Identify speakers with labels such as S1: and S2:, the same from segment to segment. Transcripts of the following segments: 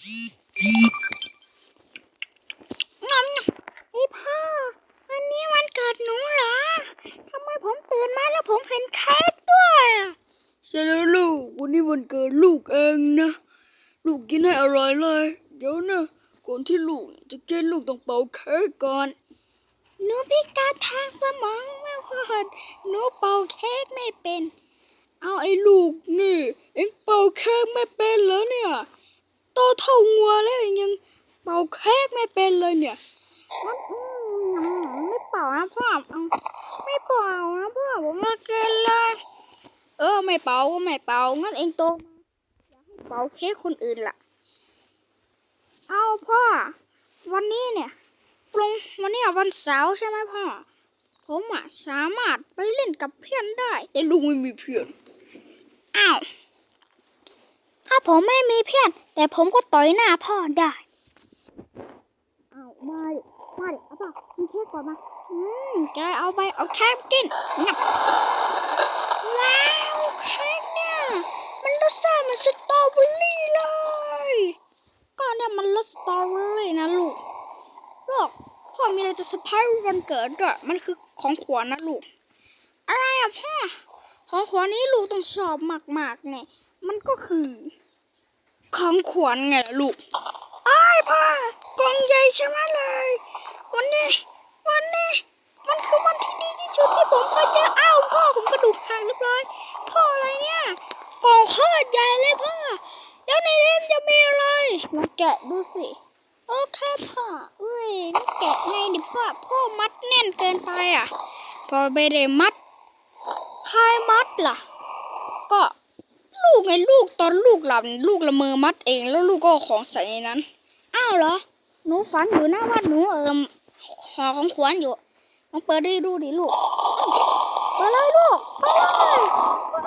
S1: งอมพี่พ่อวันนี้วันเกิดหนูเหรอทำไมผมตื่นมาแล้วผมเห็นเค้กด้วยอะ
S2: ใช่แล้วลูก วันนี้วันเกิดลูกเองนะ ลูกกินให้อร่อยเลย เดี๋ยวนะก่อนที่ลูกจะกินลูกต้องเป่าเค้กก่อน
S1: หนูพิการทางสมองมากพ่อหนูเป่าเค้กไม่เป็น
S2: เอาไอ้ลูกนี่ เอ็งเป่าเค้กไม่เป็นเหรอเนี่ยโตเท่างัวแล้วเอ็งยังเป่าเค้กไม่เป็นเลยเนี่ย
S1: มันอืมไม่เป่านะพ่อเอาไม่เป่านะพ่อผมมาเกินเลยเออไม่เป่าก็ไม่เป่างั้นเองโตมาอยากให้เป่าเค้กคนอื่นล่ะ เอาพ่อ วันนี้เนี่ยปรงวันนี้อะวันเสาร์ใช่ไหมพ่อผมอะสามารถไปเล่นกับเพื่อนได้
S2: แต่ลูกไม่มีเพื่อน
S1: อ้าวถ้า ผมไม่มีเพื่อน แต่ผมก็ต่อยหน้าพ่อได้อ้าวมาดิมาดิเอาเปล่ามีเค้กก่อนมา อืมแกเอาไปเอาแคบกินงับว้าวเค้กเนี่ย มันรสชาติเหมันสตรอเบอรี่เลย ก็เนี่ยมันรสสตรอเบอรี่นะลูกลูกพ่อมีอะไรจะเซอร์ไพรส์วันเกิดด้วยมันคือของขวัญนะลูก อะไรอะพ่อของขวัญนี้ลูกต้องชอบมากๆเนี่ยมันก็คือ ของขวัญไงล่ะลูกไอ้พ่อกล่องใหญ่ใช่ไหมเลย วันนี้ วันนี้ มันคือวันที่ดีที่สุดที่ผมเคยเจออ้าวพ่อผมกระดูกหักเรียบร้อย พ่ออะไรเนี่ยกล่องโคตรใหญ่เลยพ่อ แล้วในเล่มจะมีอะไรลองแกะดูสิโอเคพ่อเอ้ยนี่แกะไงดิพ่อพ่อมัดแน่นเกินไปอะ พอไม่ได้มัดใครมัดล่ะ ก็ ลูกไงลูกตอนลูกหลับลูกละเมอมัดเองแล้วลูกก็ของใส่ในนั้น อ้าวเหรอ หนูฝันอยู่หน้าว่าหนูเอิมหอของขวัญอยู่ลองเปิดดิดูดิลูกเปิดเลยลูกเปิดเลยว่า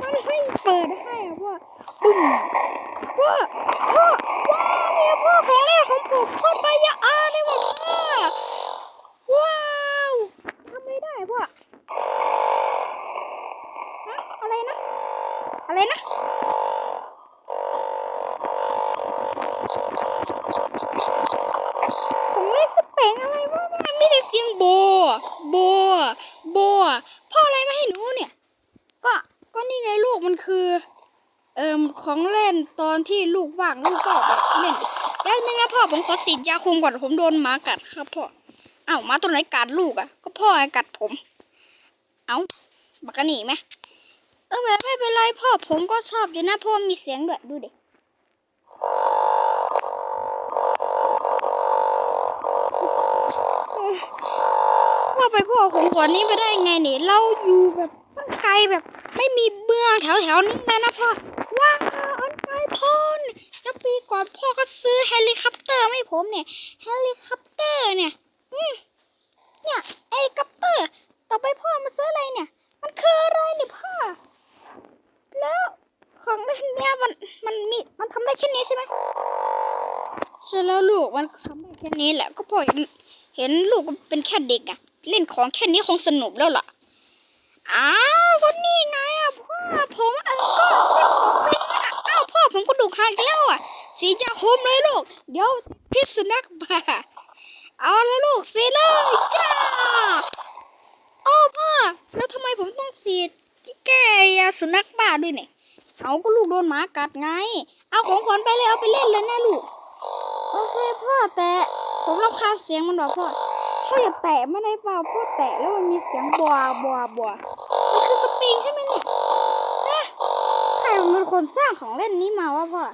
S1: มันให้เปิดให้อะว่าปุ้มว่าพ่อว้าเนี่ยพ่อของแรกของผมพ่อไปยาอาเลยว่ะพ่อว้าวทำไม่ได้พ่อ ฮะอะไรนะ อะไรนะผมไม่สเปงอะไรวะมันมีแต่เสียงโบโบโบพ่ออะไรมาให้หนูเนี่ย ก็ก็นี่ไงลูกมันคือ เอ่มของเล่นตอนที่ลูกว่างลูกก็แบบเล่นแล้วนึงนะพ่อผมขอติดยาคุมก่อนผมโดนหมากัดครับพ่อเอ้าหมาตัวไหนกัดลูกอะ ก็พ่อไอ้กัดผม เอ้าบักกะหนีไหม เออแบบไม่เป็นไรพ่อผมก็ชอบอยู่นะเพราะว่ามีเสียงด้วยดูดิว่าไปพ่อของก่อนนี้ไปได้ไงเนี่ยเราอยู่แบบไกลแบบ ไม่มีเมืองแถวแถวๆนี้เลยนะพ่อว้าวอันไกลพ่นแล้วปีก่อนพ่อก็ซื้อเฮลิคอปเตอร์ให้ผมเนี่ยเฮลิคอปเตอร์เนี่ย อืมเนี่ยเฮลิคอปเตอร์ ต่อไปพ่อมาซื้ออะไรเนี่ย มันคืออะไรเนี่ยพ่อ แล้วของเล่นเนี่ยมันมันมีมันทำได้แค่นี้ใช่ไหมใช่แลูกมันทำได้แค่นี้แหละ ก็พอเห็นลูกเป็นแค่เด็กอะเล่นของแค่นี้คงสนุกแล้วล่ะ อ้าวก็นี่ไงอะพ่อผมเออเล่นของเป็นอ้าวพ่อผมก็ดูคางอีกแล้วอะสีจะคมเลยลูก เดี๋ยวพิษสุนัขบ้าเอาแล้วลูกสีเลยจ้าโอ้พ่อแล้วทำไมผมต้องสีแกยาสุนัขบ้าด้วยเนี่ย เอาก็ลูกโดนหมากัดไง เอาของขวัญไปเลยเอาไปเล่นเลยนะลูก โอเคพ่อแต่ผมรำคาญเสียงมันหรอพ่อพ่ออย่าแตะไมันได้เปล่าพ่อแตะแล้วมันมีเสียงบัวบัวบัวมันคือสปริงใช่ไหมเนี่ยเอ๊ะใครมันเป็นคนสร้างของเล่นนี้มาวะพ่อ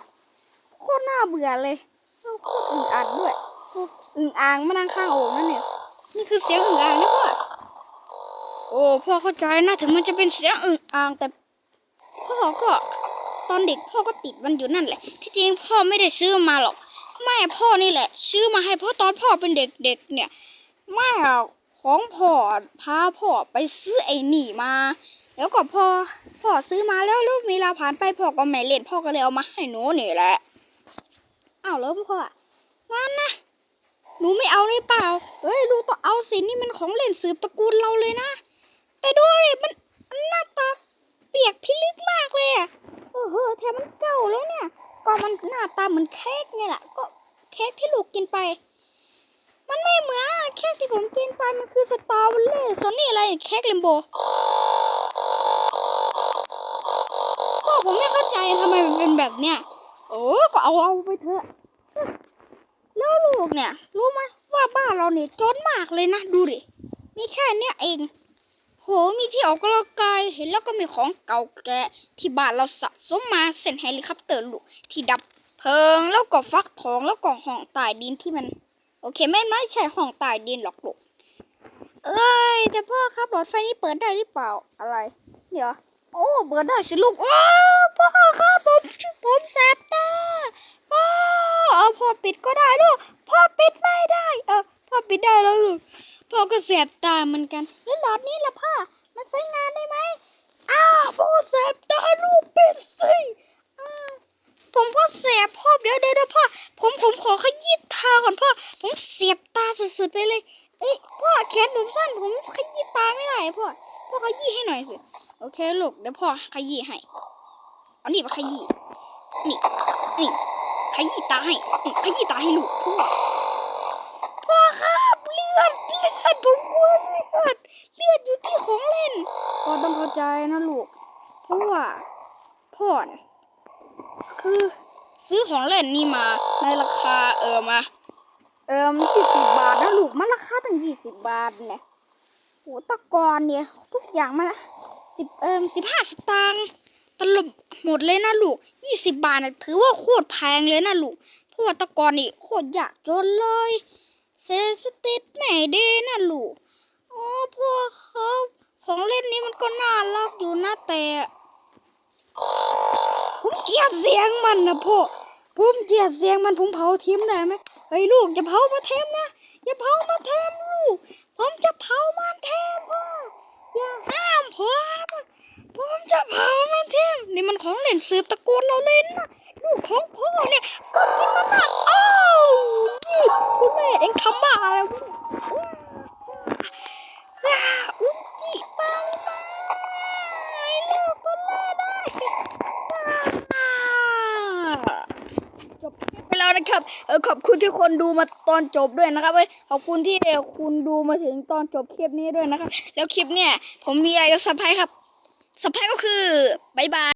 S1: โคตรน่าเบื่อเลยแล้วโคตรอึ่งอ่างด้วยอ้อึ่งอ่างมานั่งข้างโอ่งนั่นเนี่ย นี่คือเสียงอึ่งอ่างนะพ่อโอ้พ่อเข้าใจนะถึงมันจะเป็นเสียงอึ่งอ่างแต่พ่อก็ตอนเด็กพ่อก็ติดมันอยู่นั่นแหละ ที่จริงพ่อไม่ได้ซื้อมาหรอก แม่พ่อนี่แหละ ซื้อมาให้เพราะตอนพ่อเป็นเด็กๆเนี่ยแม่ของพ่อพาพ่อไปซื้อไอ้นี่มา แล้วก็พ่อพ่อซื้อมาแล้วลูกมีลาผ่านไปพ่อก็ไม่เล่นพ่อก็เลยเอามาให้หนูนี่แหละอ้าวแล้วพ่องั้นนะหนูไม่เอาได้เปล่าเอ้ยลูกต้องเอาสินี่มันของเล่นสืบตระกูลเราเลยนะ แต่ดูดิมันมันหน้าตาเปียกพิลึกมากเลยอะโอ้โหแถมมันเก่าแล้วเนี่ย ก็มันหน้าตาเหมือนเค้กนี่แหละก็เค้กที่ลูกกินไป มันไม่เหมือนเค้กที่ผมกินไปมันคือสตรอเบอรี่ส่วนนี่อะไรเค้กลิมโบพ่อผมไม่เข้าใจทำไมมันเป็นแบบเนี้ยโอ้ก็เอาเอาไปเถอะแล้วลูกเนี่ย รู้ไหมว่าบ้านเราเนี่ยจนมากเลยนะ ดูดิ มีแค่เนี้ยเอง หมีที่ออกกำลังกายเห็นแล้วก็มีของเก่าแก่ที่บ้านเราสะสมมาเส้นเฮลิคอปเตอร์ลูกที่ดับเพลิงแล้วก็ฟักทองแล้วก็ห้องใต้ดินที่มัน โอเคไม่ไม่ใช่ห้องใต้ดินหรอกลูกเอ้ยแต่พ่อครับหลอดไฟนี้เปิดได้หรือเปล่าอะไร เดี๋ยวโอ้เปิดได้สิลูกว้าพ่อครับผมผมแสบตาพ่อเอาพ่อปิดก็ได้ลูกพ่อปิดไม่ได้ เออพ่อปิดได้แล้วลูก พ่อก็แสบตาเหมือนกันแล้วหลอดนี้ล่ะพ่อมันใช้งานได้ไหมอ้าวพ่อแสบตาลูกเปิดสิผมก็แสบพ่อเดี๋ยวเดี๋ยวพ่อผมผมขอขยี้ตาก่อนพ่อผมเสียบตาสุดๆไปเลยเอ้ยพ่อแขนผมสั้นผมขยี้ตาไม่ได้พ่อพ่อขยี้ให้หน่อยสิโอเคลูกเดี๋ยวพ่อขยี้ให้เอานี่มาขยี้นี่นี่ขยี้ตาให้ขยี้ตาให้ลูกพ่อพ่อครับเลือดเลือดผมกลัวเลือดเลือดอยู่ที่ ของเล่นพ่อต้องเข้าใจนะลูก เพราะว่าพ่อเนี่ยคือซื้อของเล่นนี่มาในราคาเออมา เออมันยี่สิบบาทนะลูกมันราคาตั้งยี่สิบบาทเนี่ยโหแตะกอนเนี่ย ทุกอย่างมันสิบเอิมสิบห้าสตางค์ตลบหมดเลยนะลูกยี่สิบบาทนะถือว่าโคตรแพงเลยนะลูกเพราะว่าตะกอนนี่โคตรยากจนเลยเซสติดไม่ดีนะลูกโอ้พวกเขา ของเล่นนี้มันก็น่ารักอยู่นะแต่ผมเกลียดเสียงมันนะพ่อผมเกลียดเสียงมันผมเผาทิ้งได้ไหมเฮ้ยลูกอย่าเผามาเทมนะอย่าเผามาเทมลูก ผมจะเผามันเทมพ่ออย่าห้ามผมผมจะเผามันเทมนี่มันของเล่นสืบตระกูลเราเล่นนะลูกของพ่อเนี่ยสุดที่มันน่ะอ้าวคุณแม่เองทำบ้าอะไร ไปแล้วนะครับเออขอบคุณที่คนดูมาตอนจบด้วยนะครับเว้ยขอบคุณที่คุณดูมาถึงตอนจบคลิปนี้ด้วยนะครับ แล้วคลิปเนี่ย ผมมีอะไรจะเซอร์ไพรส์ครับสเปคก็คือบายบาย